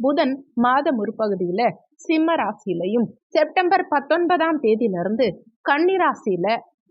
புதன் மாத முற்பகுதியில சிம்ம ராசியிலையும் செப்டம்பர் பத்தொன்பதாம் தேதியிலிருந்து கன்னி ராசியில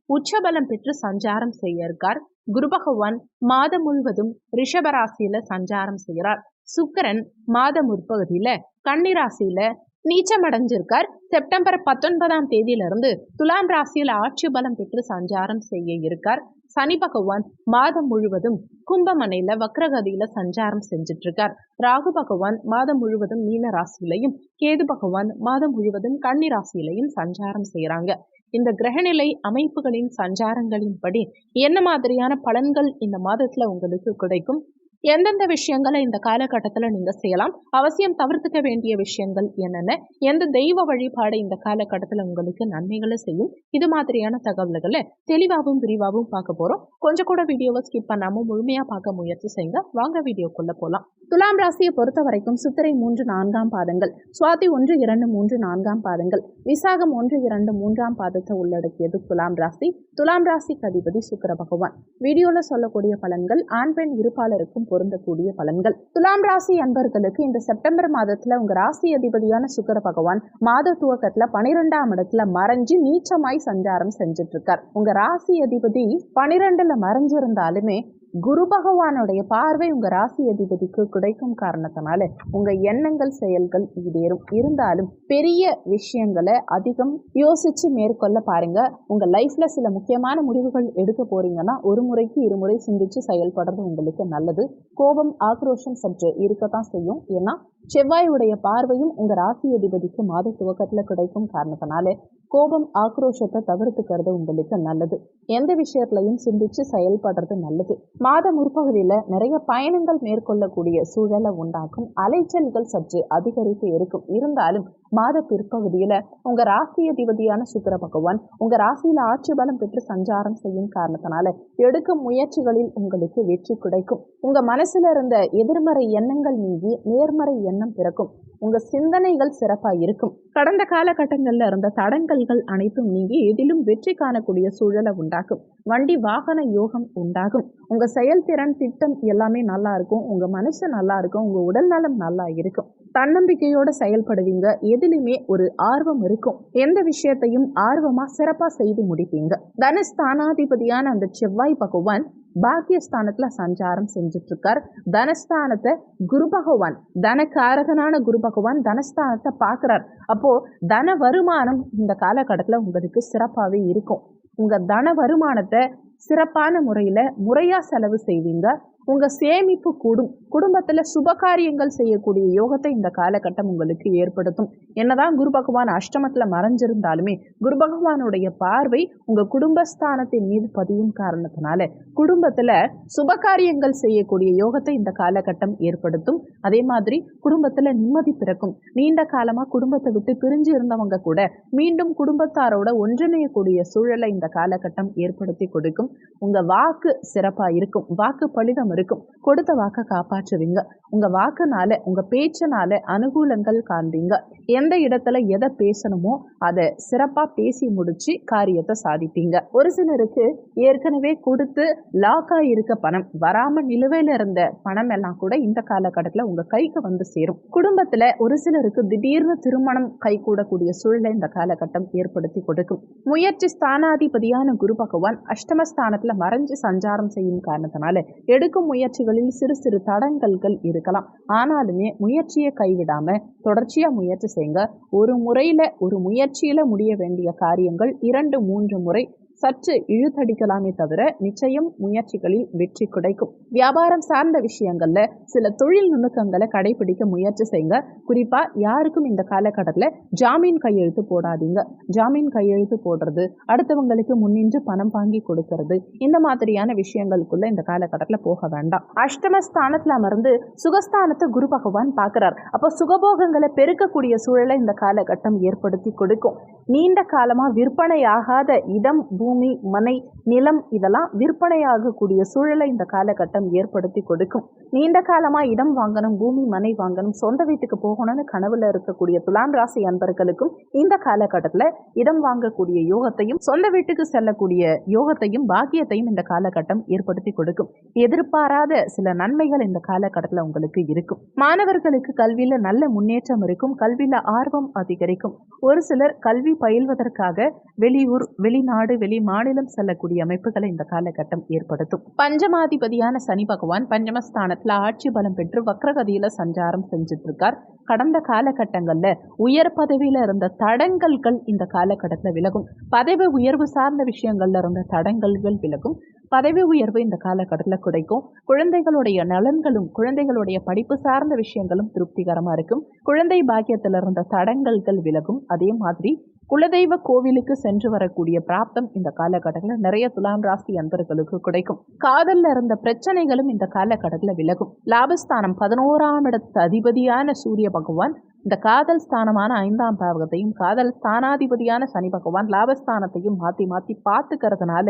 உச்சபலம் பெற்று சஞ்சாரம் செய்ய இருக்கார் குரு பகவான் மாதம் முழுவதும் ரிஷபராசியில சஞ்சாரம் செய்கிறார். சுக்கரன் மாதம் முற்பகுதியில கன்னிராசியில நீச்சம் அடைஞ்சிருக்கார் செப்டம்பர் பத்தொன்பதாம் தேதியிலிருந்து துலாம் ராசியில் ஆட்சி பலம் பெற்று சஞ்சாரம் செய்ய இருக்கார். சனி பகவான் மாதம் முழுவதும் கும்பமனையில வக்ரகதியில சஞ்சாரம் செஞ்சுட்டு இருக்கார் ராகு பகவான் மாதம் முழுவதும் மீன ராசியிலையும் கேது பகவான் மாதம் முழுவதும் கன்னி ராசியிலையும் சஞ்சாரம் செய்யறாங்க இந்த கிரகநிலை அமைப்புகளின் சஞ்சாரங்களின்படி என்ன மாதிரியான பலன்கள் இந்த மாதத்துல உங்களுக்கு கிடைக்கும்? எந்தெந்த விஷயங்களை இந்த காலகட்டத்தில் நீங்கள் செய்யலாம்? அவசியம் தவிர்த்துக்க வேண்டிய விஷயங்கள் என்னென்ன? எந்த தெய்வ வழிபாடு இந்த காலகட்டத்தில் உங்களுக்கு நன்மைகளை செய்யும்? இது மாதிரியான தகவல்களை தெளிவாகவும் விரிவாகவும் பார்க்க போகிறோம் கொஞ்சம் கூட வீடியோவை ஸ்கிப் பண்ணாமல் முழுமையாக பார்க்க முயற்சி செய்யுங்க. வாங்க வீடியோக்குள்ளே போகலாம் துலாம் ராசியை பொறுத்த வரைக்கும் சித்திரை மூன்று நான்காம் பாதங்கள் சுவாதி ஒன்று இரண்டு மூன்று நான்காம் பாதங்கள் விசாகம் ஒன்று இரண்டு மூன்றாம் பாதத்தை உள்ளடக்கியது துலாம் ராசி. துலாம் ராசிக்கு அதிபதி சுக்கர பகவான். வீடியோவில் சொல்லக்கூடிய பலன்கள் ஆண் பெண் இருப்பாளருக்கும் பொருந்தக்கூடிய பலன்கள். துலாம் ராசி அன்பர்களுக்கு இந்த செப்டம்பர் மாதத்துல உங்க ராசி அதிபதியான சுக்கர பகவான் மாத துவக்கத்துல பனிரெண்டாம் இடத்துல மறைஞ்சு நீச்சமாய் சஞ்சாரம் செஞ்சுட்டு இருக்கார். உங்க ராசி அதிபதி பனிரெண்டுல மறைஞ்சிருந்தாலுமே குரு பகவானுடைய பார்வை உங்க ராசி அதிபதிக்கு கிடைக்கும் காரணத்தினால உங்க எண்ணங்கள் செயல்கள் ஈடேறும். இருந்தாலும் பெரிய விஷயங்களை அதிகம் யோசிச்சு மேற்கொள்ள பாருங்க. உங்க லைஃப்ல சில முக்கியமான முடிவுகள் எடுக்க போறீங்கன்னா ஒரு முறைக்கு இருமுறை சிந்திச்சு செயல்படுறது உங்களுக்கு நல்லது. கோபம் ஆக்ரோஷம் சற்று இருக்கத்தான் செய்யும். ஏன்னா செவ்வாயுடைய பார்வையும் உங்க ராசி அதிபதிக்கு மாத துவக்கத்துல கிடைக்கும் காரணத்தினால கோபம் ஆக்ரோஷத்தை தவிர்த்துக்கிறது உங்களுக்கு நல்லது. எந்த விஷயத்திலையும் சிந்திச்சு செயல்படுறது நல்லது. மாத முற்பகுதியில் நிறைய பயணங்கள் மேற்கொள்ளக்கூடிய சூழலை உண்டாக்கும். அலைச்சல்கள் சற்று அதிகரித்து இருக்கும். இருந்தாலும் மாத பிற்பகுதியில் உங்கள் ராசி அதிபதியான சுக்கர பகவான் உங்கள் ராசியில் ஆட்சி பலம் பெற்று சஞ்சாரம் செய்யும் காரணத்தினால எடுக்கும் முயற்சிகளில் உங்களுக்கு வெற்றி கிடைக்கும். உங்கள் மனசில் இருந்த எதிர்மறை எண்ணங்கள் நீங்கி நேர்மறை எண்ணம் பிறக்கும். உங்க சிந்தனைகள் சிறப்பாக இருக்கும். கடந்த காலகட்டங்களில் இருந்த தடங்கல்கள் அனைத்தும் நீங்கி எதிலும் வெற்றி காணக்கூடிய சூழலை உண்டாக்கும். வண்டி வாகன யோகம் உண்டாகும். உங்க செயல்திறன் திட்டம் எல்லாமே நல்லா இருக்கும். உங்க மனசு நல்லா இருக்கும். உங்க உடல் நலம் நல்லா இருக்கும். தன்னம்பிக்கையோட செயல்படுவீங்க. எதிலுமே ஒரு ஆர்வம் இருக்கும். எந்த விஷயத்தையும் ஆர்வமா சிறப்பா செய்து முடிப்பீங்க. தனஸ்தானாதிபதியான அந்த செவ்வாய் பகவான் பாக்கியஸ்தானத்துல சஞ்சாரம் செஞ்சுட்டு இருக்கார் தனஸ்தானத்தை குரு பகவான் தனக்காரகனான குரு பகவான் தனஸ்தானத்தை பார்க்கிறார். அப்போ தன வருமானம் இந்த காலகட்டத்தில் உங்களுக்கு சிறப்பாகவே இருக்கும். உங்க தன வருமானத்தை சிறப்பான முறையில் முறையாக செலவு செய்வீங்க. உங்க சேமிப்பு கூடும் குடும்பத்துல சுப காரியங்கள் செய்யக்கூடிய யோகத்தை இந்த காலகட்டம் உங்களுக்கு ஏற்படுத்தும். என்னதான் குரு பகவான் அஷ்டமத்துல மறைஞ்சிருந்தாலுமே குரு பகவானுடைய பார்வை உங்க குடும்பஸ்தானத்தின் மீது பதியும் காரணத்தினால குடும்பத்துல சுபகாரியங்கள் செய்யக்கூடிய யோகத்தை இந்த காலகட்டம் ஏற்படுத்தும். அதே மாதிரி குடும்பத்துல நிம்மதி பிறக்கும். நீண்ட காலமா குடும்பத்தை விட்டு பிரிஞ்சு இருந்தவங்க கூட மீண்டும் குடும்பத்தாரோட ஒன்றிணையக்கூடிய சூழலை இந்த காலகட்டம் ஏற்படுத்தி கொடுக்கும். உங்க வாக்கு சிறப்பா இருக்கும். வாக்கு பலிதம் இருக்கும். கொடுத்த வாக்கை காப்பாற்றுவீங்க. உங்க வாக்குனால உங்க பேச்சனால அனுகூலங்கள் காண்பீங்க. எந்த இடத்துல எதை பேசணுமோ அதை சிறப்பா பேசி முடிச்சு காரியத்தை சாதிப்பீங்க. ஒரு சிலருக்கு ஏற்கனவே கொடுத்து லாக்கா இருக்க பணம் வராம நிலுவையில இருந்த பணம் எல்லாம் கூட இந்த காலகட்டத்துல உங்க கைக்கு வந்து சேரும். குடும்பத்துல ஒரு சிலருக்கு திடீர்னு திருமணம் கை கூடக்கூடிய சூழலை இந்த காலகட்டம் ஏற்படுத்தி கொடுக்கும். முயற்சி ஸ்தானாதிபதியான குரு பகவான் அஷ்டமஸ்தானத்துல மறைஞ்சு சஞ்சாரம் செய்யும் காரணத்தினால எடுக்கும் முயற்சிகளில் சிறு சிறு தடங்கல்கள் இருக்கலாம். ஆனாலுமே முயற்சியை கைவிடாம தொடர்ச்சியா முயற்சி செய்யுங்க ஒரு முறையில ஒரு முயற்சியில முடிய வேண்டிய காரியங்கள் இரண்டு மூன்று முறை சற்று இழுத்தடிக்கலாமே தவிர நிச்சயம் முயற்சிகளில் வெற்றி கிடைக்கும். வியாபாரம் சார்ந்த விஷயங்கள்ல சில தொழில் நுணுக்கங்களை கடைபிடிக்க முயற்சி செய்யுங்க. குறிப்பா யாருக்கும் இந்த காலகட்டத்தில் ஜாமீன் கையெழுத்து போடாதீங்க. ஜாமீன் கையெழுத்து போடுறது அடுத்தவங்களுக்கு முன்னின்று பணம் வாங்கி கொடுக்கறது இந்த மாதிரியான விஷயங்களுக்குள்ள இந்த காலகட்டத்தில் போக வேண்டாம். அஷ்டமஸ்தானத்தில் அமர்ந்து சுகஸ்தானத்தை குரு பகவான் பார்க்கிறார். அப்போ சுகபோகங்களை பெருக்கக்கூடிய சூழலை இந்த காலகட்டம் ஏற்படுத்தி கொடுக்கும். நீண்ட காலமா விற்பனையாகாத இடம் பூமி மனை நிலம் இதெல்லாம் விற்பனையாகக்கூடிய சூழலை இந்த காலகட்டம் ஏற்படுத்தி கொடுக்கும். நீண்ட காலமா இடம் வாங்கணும் பூமி மனை வாங்கணும் சொந்த வீட்டுக்கு போகணும்னு கனவுல இருக்கக்கூடிய துலாம் ராசி அன்பர்களுக்கும் இந்த காலகட்டத்தில் இடம் வாங்கக்கூடிய யோகத்தையும் சொந்த வீட்டுக்கு செல்லக்கூடிய யோகத்தையும் பாக்கியத்தையும் இந்த காலகட்டம் ஏற்படுத்தி கொடுக்கும். எதிர்பாராத சில நன்மைகள் இந்த காலகட்டத்தில் உங்களுக்கு இருக்கும். மாணவர்களுக்கு கல்வியில நல்ல முன்னேற்றம் இருக்கும் கல்வியில ஆர்வம் அதிகரிக்கும். ஒரு சிலர் கல்வி பயில்வதற்காக வெளியூர் வெளிநாடு வெளி மாநிலம் செல்லக்கூடிய அமைப்புகளை இந்த காலகட்டம் ஏற்படுத்தும். பஞ்சமாதிபதியான சனி பகவான் பஞ்சமஸ்தானத்தில் ஆட்சி பலம் பெற்று வக்ரகதியில சஞ்சாரம் செஞ்சுட்டு இருக்கார் கடந்த காலகட்டங்கள்ல உயர் பதவியில இருந்த தடங்கல்கள் இந்த காலகட்டத்தில் விலகும். பதவி உயர்வு சார்ந்த விஷயங்கள்ல இருந்த தடங்கல்கள் விலகும். பதவி உயர்வு இந்த காலகட்டத்தில் கிடைக்கும் குழந்தைகளுடைய நலன்களும் குழந்தைகளுடைய படிப்பு சார்ந்த விஷயங்களும் திருப்திகரமாக இருக்கும். குழந்தை பாக்கியத்தில் இருந்த தடங்கல்கள் விலகும். அதே மாதிரி குலதெய்வ கோவிலுக்கு சென்று வரக்கூடிய பிராப்தம் இந்த காலகட்டத்தில் நிறைய துலாம் ராசி அன்பர்களுக்கு கிடைக்கும். காதல்ல இருந்த பிரச்சனைகளும் இந்த காலகட்டத்தில் விலகும். லாபஸ்தானம் பதினோராம் இடத்து அதிபதியான சூரிய பகவான் இந்த காதல் ஸ்தானமான ஐந்தாம் பாவகத்தையும் காதல் ஸ்தானாதிபதியான சனி பகவான் லாபஸ்தானத்தையும் மாற்றி மாற்றி பார்த்துக்கிறதுனால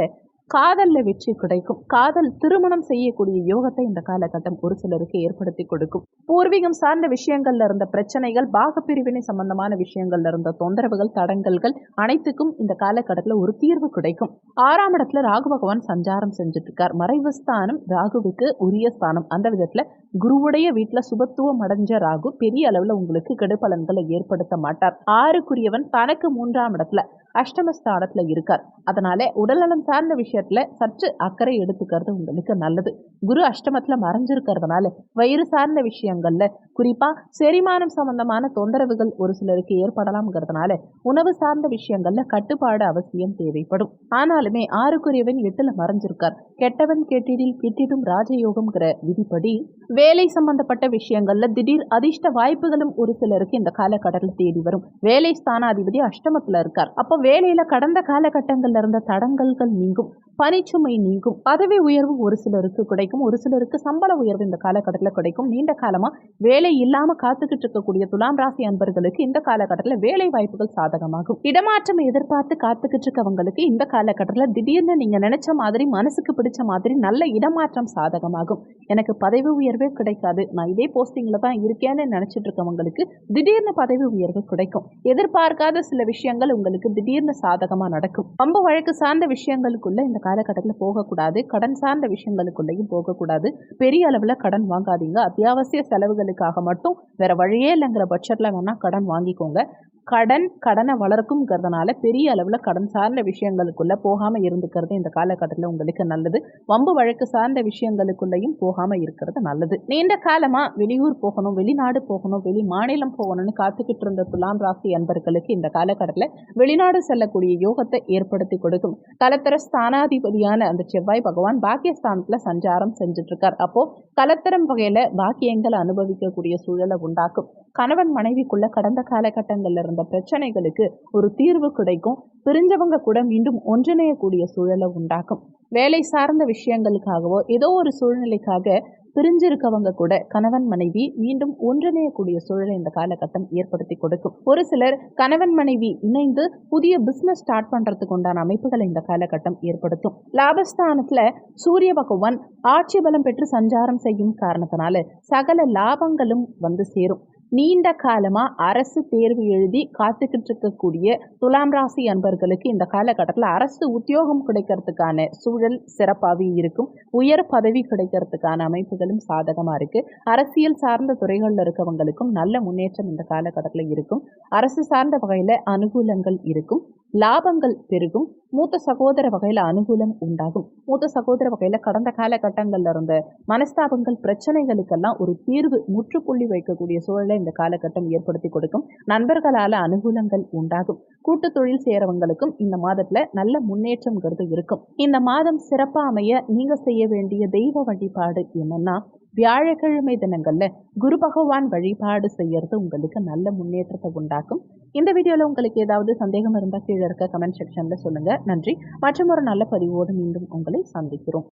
காதலில் வெற்றி கிடைக்கும். காதல் திருமணம் செய்யக்கூடிய யோகத்தை இந்த காலகட்டம் ஒரு சிலருக்கு ஏற்படுத்தி கொடுக்கும். பூர்வீகம் சார்ந்த விஷயங்கள்ல இருந்த பிரச்சனைகள் பாகப்பிரிவினை சம்பந்தமான விஷயங்கள்ல இருந்த தொந்தரவுகள் தடங்கல்கள் அனைத்துக்கும் இந்த காலகட்டத்தில் ஒரு தீர்வு கிடைக்கும். ஆறாம் இடத்துல ராகு பகவான் சஞ்சாரம் செஞ்சுட்டு இருக்கார் மறைவு ஸ்தானம் ராகுவுக்கு உரிய ஸ்தானம். அந்த விதத்துல குருவுடைய வீட்டுல சுபத்துவம் அடைஞ்ச ராகு பெரிய அளவுல உங்களுக்கு கெடுபலன்களை ஏற்படுத்த மாட்டார். ஆறுக்குரியவன் தனக்கு மூன்றாம் இடத்துல அஷ்டமஸ்தானத்தில் இருக்கார். அதனால உடல்நலம் சார்ந்த விஷயத்துல சற்று அக்கறை எடுத்துக்கிறது உங்களுக்கு நல்லது. குரு அஷ்டமத்துல மறைஞ்சிருக்கிறதுனால வயிறு சார்ந்த விஷயங்கள்ல குறிப்பா செரிமானம் சம்பந்தமான தொந்தரவுகள் ஒரு சிலருக்கு ஏற்படலாம்ங்கிறதுனால உணவு சார்ந்த விஷயங்கள்ல கட்டுப்பாடு அவசியம் தேவைப்படும். ஆனாலுமே ஆறுக்குரியவன் எட்டுல மறைஞ்சிருக்கார். கெட்டவன் கெட்டிடில் கிட்டிடும் ராஜயோகம்ங்கிற விதிப்படி வேலை சம்பந்தப்பட்ட விஷயங்கள்ல திடீர் அதிர்ஷ்ட வாய்ப்புகளும் ஒரு சிலருக்கு இந்த காலகட்டத்தில் தேடி வரும். வேலை ஸ்தானாதிபதி அஷ்டமத்துல இருக்கார். அப்போ வேலையில கடந்த காலகட்டங்கள்ல இருந்த தடங்கல்கள் நீங்கும் பனிச்சுமை நீங்கும் பதவி உயர்வு ஒரு சிலருக்கு கிடைக்கும் ஒரு சிலருக்கு சம்பள உயர்வு இந்த காலகட்டத்தில் கிடைக்கும். நீண்ட காலமா வேலை இல்லாம காத்துக்கிட்டு இருக்கக்கூடிய துலாம் ராசி அன்பர்களுக்கு இந்த காலகட்டத்தில் வேலை வாய்ப்புகள் சாதகமாகும். இடமாற்றம் எதிர்பார்த்து காத்துக்கிட்டு இருக்கவங்களுக்கு இந்த காலகட்டத்தில் திடீர்னு நீங்க நினைச்ச மாதிரி மனசுக்கு பிடிச்ச மாதிரி நல்ல இடமாற்றம் சாதகமாகும். எனக்கு பதவி உயர்வே கிடைக்காது. நான் இதே போஸ்டிங்ல தான் இருக்கேன்னு நினைச்சிட்டு இருக்கவங்களுக்கு திடீர்னு பதவி உயர்வு கிடைக்கும். எதிர்பார்க்காத சில விஷயங்கள் உங்களுக்கு தீர்ந்த சாதகமா நடக்கும். பம்பு வழக்கு சார்ந்த விஷயங்களுக்குள்ள இந்த காலகட்டத்தில் போகக்கூடாது. கடன் சார்ந்த விஷயங்களுக்குள்ளேயும் போகக்கூடாது. பெரிய அளவில் கடன் வாங்காதீங்க. அத்தியாவசிய செலவுகளுக்காக மட்டும் வேற வழியே இல்லைங்கிற பட்சத்தில் வேணால் கடன் வாங்கிக்கோங்க. கடன் கடனை வளர்க்கும்ங்கிறதுனால பெரிய அளவில் கடன் சார்ந்த விஷயங்களுக்குள்ள போகாமல் இருந்துக்கிறது இந்த காலகட்டத்தில் உங்களுக்கு நல்லது. வம்பு வழக்கு சார்ந்த விஷயங்களுக்குள்ளேயும் போகாமல் இருக்கிறது நல்லது. நீண்ட காலமாக வெளியூர் போகணும் வெளிநாடு போகணும் வெளி மாநிலம் போகணும்னு காத்துக்கிட்டு இருந்த துலாம் ராசி அன்பர்களுக்கு இந்த காலகட்டத்தில் வெளிநாடு செல்லக்கூடிய யோகத்தை ஏற்படுத்தி கொடுக்கும். கலத்தர ஸ்தானாதிபதியான அந்த செவ்வாய் பகவான் பாக்கியஸ்தானத்தில் சஞ்சாரம் செஞ்சுட்டு இருக்கார் அப்போ கலத்தரம் வகையில் பாக்கியங்களை அனுபவிக்கக்கூடிய சூழலை உண்டாக்கும். கணவன் மனைவிக்குள்ள கடந்த காலகட்டங்கள்ல இருந்த பிரச்சனைகளுக்கு ஒரு தீர்வு கிடைக்கும். பிரிஞ்சவங்க கூட மீண்டும் ஒன்றிணையக்கூடிய சூழலை உண்டாக்கும். வேலை சார்ந்த விஷயங்களுக்காகவோ ஏதோ ஒரு சூழ்நிலைக்காக பிரிஞ்சிருக்கவங்க கூட கணவன் மனைவி மீண்டும் ஒன்றிணையக்கூடிய சூழலை இந்த காலகட்டம் ஏற்படுத்தி கொடுக்கும். ஒரு சிலர் கணவன் மனைவி இணைந்து புதிய பிசினஸ் ஸ்டார்ட் பண்றதுக்கு உண்டான அமைப்புகளை இந்த காலகட்டம் ஏற்படுத்தும். லாபஸ்தானத்துல சூரிய பகவான் ஆட்சி பலம் பெற்று சஞ்சாரம் செய்யும் காரணத்தினால சகல லாபங்களும் வந்து சேரும். நீண்ட காலமாக அரசு தேர்வு எழுதி காத்துக்கிட்டு இருக்கக்கூடிய துலாம் ராசி அன்பர்களுக்கு இந்த காலகட்டத்தில் அரசு உத்தியோகம் கிடைக்கிறதுக்கான சூழல் சிறப்பாகவே இருக்கும். உயர் பதவி கிடைக்கிறதுக்கான அமைப்புகளும் சாதகமாக இருக்குது அரசியல் சார்ந்த துறைகளில் இருக்கவங்களுக்கும் நல்ல முன்னேற்றம் இந்த காலகட்டத்தில் இருக்கும். அரசு சார்ந்த வகையில் அனுகூலங்கள் இருக்கும். லாபங்கள் பெருகும். மூத்த சகோதர வகையில் அனுகூலம் உண்டாகும். மூத்த சகோதர வகையில் கடந்த காலகட்டங்களில் இருந்த மனஸ்தாபங்கள் பிரச்சனைகளுக்கெல்லாம் ஒரு தீர்வு முற்றுப்புள்ளி வைக்கக்கூடிய சூழலை இந்த காலகட்டம் ஏற்படுத்தி கொடுக்கும். நண்பர்களால் அனுகூலங்கள் உண்டாகும். கூட்டு தொழில் சேரவங்களுக்கும் இந்த மாதத்துல நல்ல முன்னேற்றம்ங்கிறது இருக்கும். இந்த மாதம் சிறப்பாக அமைய நீங்க செய்ய வேண்டிய தெய்வ வழிபாடு என்னன்னா வியாழக்கிழமை தினங்களில் குரு பகவான் வழிபாடு செய்யறது உங்களுக்கு நல்ல முன்னேற்றத்தை உண்டாக்கும். இந்த வீடியோவில் உங்களுக்கு ஏதாவது சந்தேகம் இருந்தால் கீழே இருக்க கமெண்ட் செக்ஷனில் சொல்லுங்கள் நன்றி. மற்றும் ஒரு நல்ல பதிவோடு மீண்டும் உங்களை சந்திக்கிறோம்.